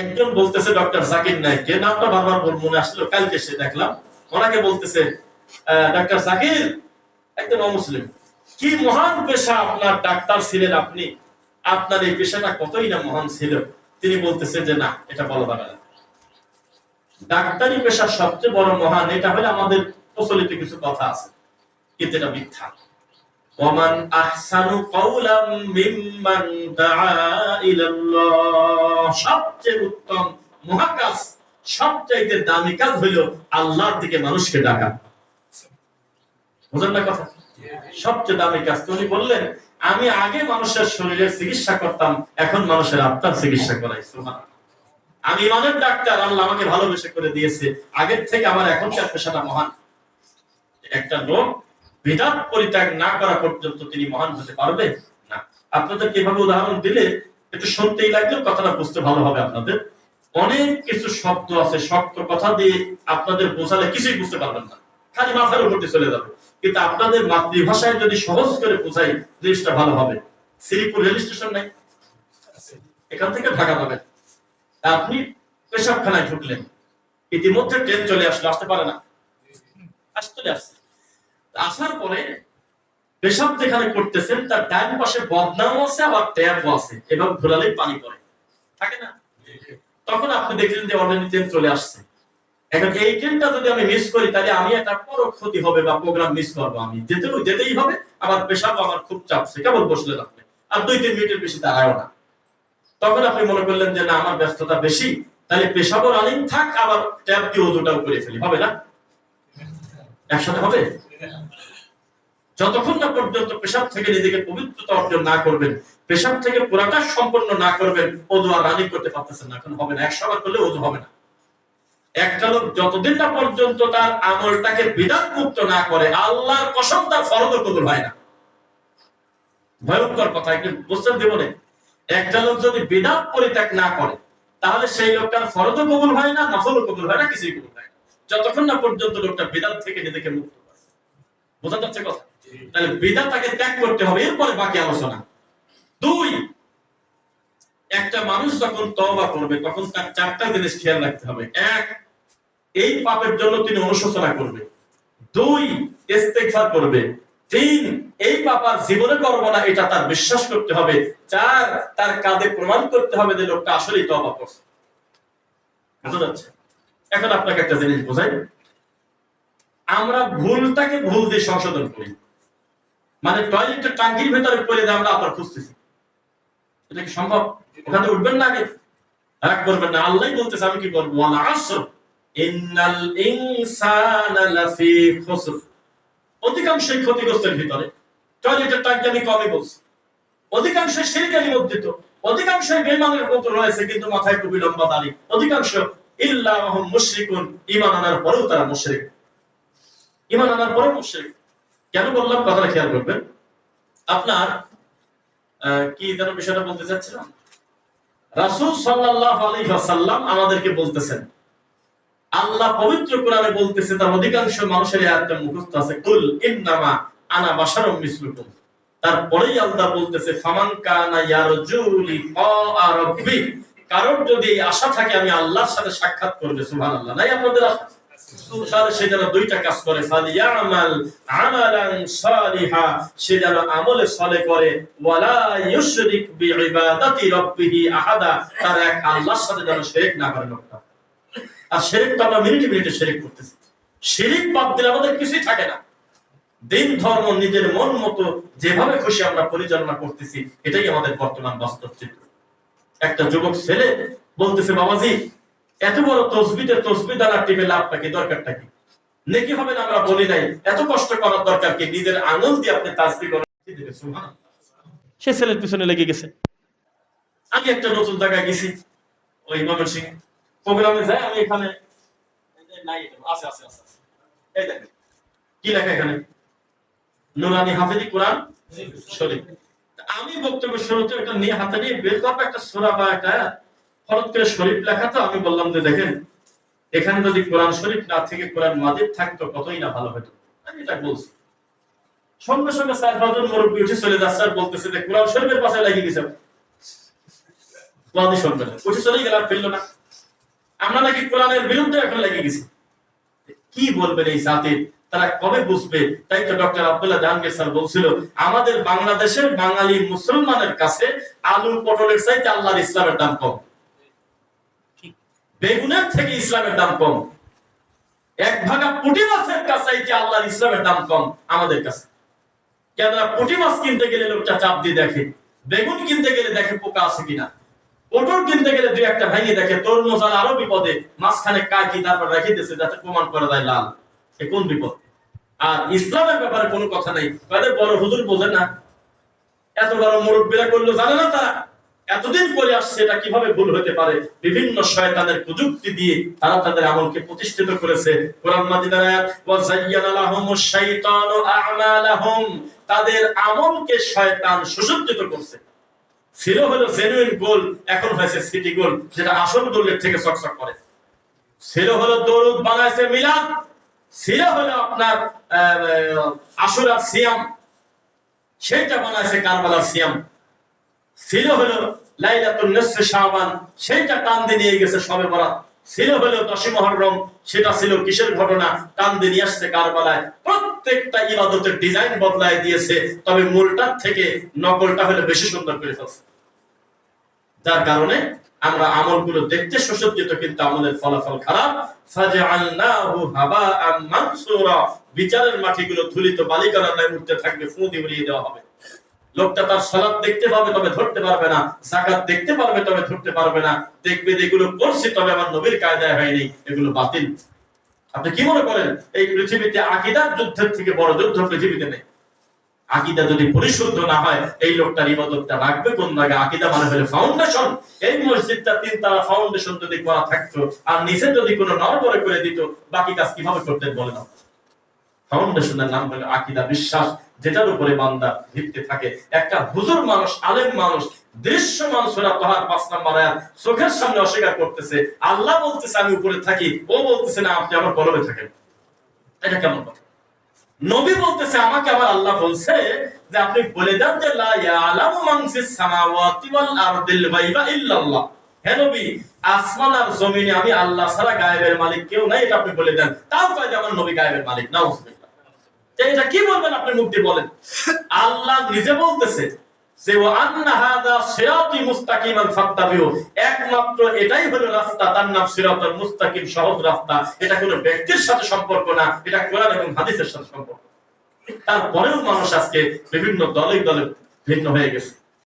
একজন বলতেছে ডক্টর জাকির নাইক যে নামটা বারবার বল মনে আসলো, কালকে সে দেখলাম। ওনাকে বলতেছে ডক্টর জাকির, একজন অমুসলিম। কি মহান পেশা আপনার ডাক্তার ছিলেন আপনি? আপনার এই পেশাটা কতই না মহান ছিল? তিনি বলতেছে যে, না, এটা বলা যাবে না। ডাক্তারি পেশা সবচেয়ে বড় মহান, এটা হলে আমাদের প্রচলিত কিছু কথা আছে, কিন্তু এটা মিথ্যা। আহসানু কাওলাম মিম্মান দাআ ইলাল্লাহ। সবচেয়ে উত্তম সবচাইতে দামি কাজ আল্লাহর দিকে মানুষকে ডাকা। বুঝলেন না কথা? সবচেয়ে দামি কাজ উনি বললেন, আমি আগে মানুষের শরীরের চিকিৎসা করতাম, এখন মানুষের আত্মার চিকিৎসা করাই আমি ইমানের ডাক্তার, আল্লাহ আমাকে ভালোবেসে করে দিয়েছে। আগের থেকে আমার এখনকার পেশাটা মহান। একটা লোক বিদাত পরিত্যাগ না করা পর্যন্ত তিনি মহান হতে পারবে না। আপনাদের কীভাবে উদাহরণ দিলে একটু শুনতেই লাগলেও কথাটা বুঝতে ভালো হবে আপনাদের। অনেক কিছু শব্দ আছে, শক্ত কথা দিয়ে আপনাদের বোঝালে কিছুই বুঝতে পারবেন না। খালি মাথার উপর দিয়ে চলে যাবে। কিন্তু আপনাদের মাতৃভাষায় যদি সহজ করে বোঝাই, জিনিসটা ভালো হবে। শ্রীপুর রেল স্টেশন নাই? এখান থেকে ঢাকা যাবেন। তা আপনি পেশাবখানায় ঢুকলেন। ইতিমধ্যে ট্রেন চলে আসলো, আসতে পারে না? আসতে আসছে। আসার পরে পেশাব যেখানে করতেছেন, তার ডান পাশে বদনাম আছে, আবার ট্যাপও আছে, এবং ঘোরালেই পানি পড়ে। থাকে না? তখন আপনি দেখলেন যে অলরেডি ট্রেন চলে আসছে। এখন এই ট্রেনটা যদি আমি মিস করি, তাহলে আমি একটা বড় ক্ষতি হবে বা প্রোগ্রাম মিস করব আমি। যেতে যেতেই হবে আমার পেশাব আমার খুব চাপছে কেবল বসলেন আপনি? আর দুই, তিন মিনিটের বেশি দাঁড়ায় না। তখন আপনি মনে করলেন যে, না, আমার ব্যস্ততা বেশি। তাহলে পেশাবর রানিং থাক, আবার ট্যাব দিয়ে ওজুটাও করে ফেলি। হবে না? একসাথে হবে? যতক্ষণ না পর্যন্ত পেশাব থেকে নিজেকে পবিত্রতা অর্জন না করবেন, পেশাব থেকে পুরাটা সম্পন্ন না করবেন ওজু আর রানিং করতে পারতেছেন না, এখন হবে না। একশো বার করলে ওজু হবে না। একটা লোক যতদিন না পর্যন্ত তার আমলটাকে বিধান মুক্ত না করে, আল্লাহর কসম তার ফরদ কবুল হয় না। ভয়ঙ্কর কথা, একটু বুঝতে দেব না একটা লোক যদি বিধান পরিত্যাগ না করে, তাহলে সেই লোকটার ফরদও কবুল হয় না, নফলও কবুল হয় না, কিছুই কবুল হয় না। যতক্ষণ না পর্যন্ত লোকটা বিধান থেকে নিজেকে মুক্ত বোঝা যাচ্ছে কথা? তাহলে বিধান তাকে ত্যাগ করতে হবে, এরপরে বাকি আলোচনা। দুই, একটা মানুষ যখন তওবা করবে, তখন তার চারটা জিনিস খেয়াল রাখতে হবে। এক, এই পাপের জন্য তিনি অনুশোচনা করবে। দুই, ইস্তেগফার করবে। তিন, এই পাপ জীবনে করব না, এটা তার বিশ্বাস করতে হবে। চার, তার কাঁধে প্রমাণ করতে হবে যে লোকটা আসলেই তওবা করছে। বোঝা যাচ্ছে? এখন আপনাকে একটা জিনিস বোঝাই। আমরা ভুলটাকে ভুল দিয়ে সংশোধন করি। মানে টয়লেটের টাঙ্কির ভেতরে পড়ে দিয়ে আমরা আবার খুঁজতেছি। এটা কি সম্ভব? ওখানে উঠবেন না আগে? এক করবেন না। আল্লাহ বলতেছে, আমি কি করব? আসর। অধিকাংশই ক্ষতিগ্রস্তের ভিতরে। টয়লেটের টাঙ্কি আমি কমই বলছি। অধিকাংশ শিরকে নিমজ্জিত অধিকাংশ বেমানের মতো রয়েছে, কিন্তু মাথায় টুপি লম্বা দাড়ি। অধিকাংশ ইল্লা মাহুম মুশরিকুন। ঈমান আনার পরেও তারা মুশরিক। ঈমান আনার পরেও মুশরিক। কেন বললাম? কথাটা খেয়াল করবেন। আপনার কি যেন বিষয়টা বলতে চাচ্ছিলাম? রাসূল সাল্লাল্লাহু আলাইহি ওয়াসাল্লাম আমাদেরকে বলতেছেন, আল্লাহ পবিত্র কোরআনে বলতেছে, তার অধিকাংশ মানুষের আয়াতটা মুখস্থ আছে, কুল ইন্নামা আনা তারপরেই আল্লাহ বলতেছে, ফামান কানা ইয়ারজুলি কারোর যদি আশা থাকে, আমি আল্লাহর সাথে সাক্ষাৎ করবে, সুবহানাল্লাহ। নাই আপনাদের আশা? সে যেন দুইটা কাজ করে। সে যেন আমলে করে। তার এক আল্লাহর সাথে যেন না করে লোকটা। আর তো আমরা মিনিটে মিনিটে করতেছি। শিরক বাদ দিলে আমাদের কিছুই থাকে না। দিন, ধর্ম, নিজের মন মতো যেভাবে খুশি আমরা পরিচালনা করতেছি, এটাই আমাদের বর্তমান বাস্তব চিত্র। একটা যুবক ছেলে বলতেছে, বাবাজি এত বড় তসবিতে তসবি দ্বারা টিপে লাভটা কি দরকারটা কি? নেকি হবে না আমরা বলি নাই এত কষ্ট করার দরকার কি? নিজের আনন্দ দিয়ে আপনি তাসবি করেন। সে ছেলের পিছনে লেগে গেছে। আমি একটা নতুন জায়গায় গেছি ওই ময়মন সিং প্রোগ্রামে যাই আমি এখানে নাই আছে আছে আছে। এই দেখেন কি লেখা এখানে? নুরানি হাফেজি কোরআন শরীফ। আমি বক্তব্য শুরুতে এটা নিয়ে হাতে নিয়ে বের করব একটা সূরা বা একটা হঠাৎ করে শরীফ লেখা তো, আমি বললাম যে দেখেন, এখানে যদি কোরআন শরীফ না থেকে কোরআন মাজিদ থাকতো, কতই না ভালো হতো? আমি এটা বলছি। সঙ্গে সঙ্গে স্যার বাদুর মুরব্বী উঠে চলে যাচ্ছে আর বলতেছে যে কোরআন শরীফের পাশে লাগিয়ে গেছে ওয়াদি সম্মেলন উঠে চলেই গেল আর ফেলল না। আমরা নাকি কোরআনের বিরুদ্ধে এখন লেগে গেছি। কি বলবেন এই জাতির তারা কবে বুঝবে? তাই তো ডক্টর আব্দুল্লাহ জাহাঙ্গীর স্যার বলছিল, আমাদের বাংলাদেশের বাঙালি মুসলমানের কাছে আলু পটলের চাইতে আল্লাহর ইসলামের দাম কম। বেগুনের থেকে ইসলামের দাম কম। এক ভাগা পুঁটি মাছের কাছে আল্লাহর ইসলামের দাম কম আমাদের কাছে? কেননা পুঁটি মাছ কিনতে গেলে লোকটা চাপ দিয়ে দেখে, বেগুন কিনতে গেলে দেখে পোকা আছে কিনা? পটল কিনতে গেলে দুই একটা ভেঙে দেখে, তরমুজ আর আরও বিপদে মাঝখানে কাকি তারপর রেখে দিয়েছে যাতে প্রমাণ করা যায় লাল? এ কোন বিপদ? আর ইসলামের ব্যাপারে কোনো কথা নেই। তাদের বড় হুজুর বোঝে না। এত বড় মুরব্বীরা করল, জানে না তারা? এতদিন করে আসছে এটা কীভাবে ভুল হতে পারে? বিভিন্ন শয়তানের প্রযুক্তি দিয়ে তারা তাদের আমলকে প্রতিষ্ঠিত করেছে। কোরআন মাজিদের ওয়া যায়্যানা লাহুমুশ শাইতানু আ'মালাহুম তাদের আমলকে শয়তান সুসজ্জিত করছে। ছিল হলো জেনুইন গোল এখন হয়েছে সিটি গোল যেটা আসল গোলের থেকে চকচক করে। ছিল হলো দরুদ বানাইছে মিলাদ। ছিল হলো আপনার আশুরা সিয়াম। সেইটা বানাইছে কারবালার সিয়াম। ছিল হলো লাইলাতুল নিসফে শাবান সেইটা টান দিয়ে নিয়ে গেছে সবে বরাত। ছিল হলো দশই মহররম সেটা ছিল কিসের ঘটনা? টান দিয়ে নিয়ে আসছে কারবালায়। প্রত্যেকটা ইবাদতের ডিজাইন বদলায় দিয়েছে, তবে মূলটার থেকে নকলটা হলো বেশি সুন্দর করে ফেলছে। যার কারণে আমরা আমলগুলো দেখতে সুসজ্জিত, কিন্তু আমলের ফলাফল খারাপ। ফাজআলনাহু হাবাআম মানসুরা। বিচারের মাটিগুলো ধুলিত বালিকার আল্লাহ উঠতে থাকবে, ফু দিয়ে দেওয়া হবে। লোকটা তার সালাত দেখতে পাবে, তবে ধরতে পারবে না। জাকাত দেখতে পারবে, তবে ধরতে পারবে না। দেখবে এগুলো করছি, তবে আমার নবীর কায়দায় হয়নি। এগুলো বাতিল। আপনি কি মনে করেন? এই পৃথিবীতে আকিদার যুদ্ধের থেকে বড় যুদ্ধ পৃথিবীতে নেই। আকিদা যদি পরিশুদ্ধ না হয়, এই লোকটার ইবাদতটা রাখবে কোন জায়গায়? আকিদা মানে হলো ফাউন্ডেশন এই মসজিদটা তিন তারা ফাউন্ডেশন যদি করা থাকতো, আর নিচে যদি কোনো নড়বড়ে করে দিত, বাকি কাজ কীভাবে করতেন বলে না ফাউন্ডেশনের নাম হলো আকিদা বিশ্বাস, যেটার উপরে বান্দা ভিত্তি থাকে। একটা হুজুর মানুষ, আলেম মানুষ পাঁচ নাম্বার চোখের সামনে অস্বীকার করতেছে, আল্লাহ বলতেছে, আমি উপরে থাকি। ও বলতেছে, না, আপনি আমার কলমে থাকেন। এটা কেমন কথা? নবী বলতেছে, আমাকে আমার আল্লাহ বলছে যে, আপনি বলে দেন যে, লা ইয়ালামু মান ইল্লাল্লাহ। নবী, আসমান আর জমিনে আমি আল্লাহ ছাড়া গায়েবের মালিক কেউ নাই, এটা আপনি বলে দেন। তাও যে আমার নবী গায়েবের মালিক, নাউজুবিল্লাহ। এটা কি বলবেন আপনি মুখ দিয়ে বলেন? আল্লাহ নিজে বলতেছে যে সিরাতি মুস্তাকিমান ফাত্তাবিউ। একমাত্র এটাই হলো রাস্তা, তার নাম সিরাতুল মুস্তাকিম, সহজ রাস্তা। এটা কোনো ব্যক্তির সাথে সম্পর্ক না, এটা কোরআন এবং হাদিসের সাথে সম্পর্ক। তারপরেও মানুষ আজকে বিভিন্ন দলে দলে ভিন্ন হয়ে গেছে।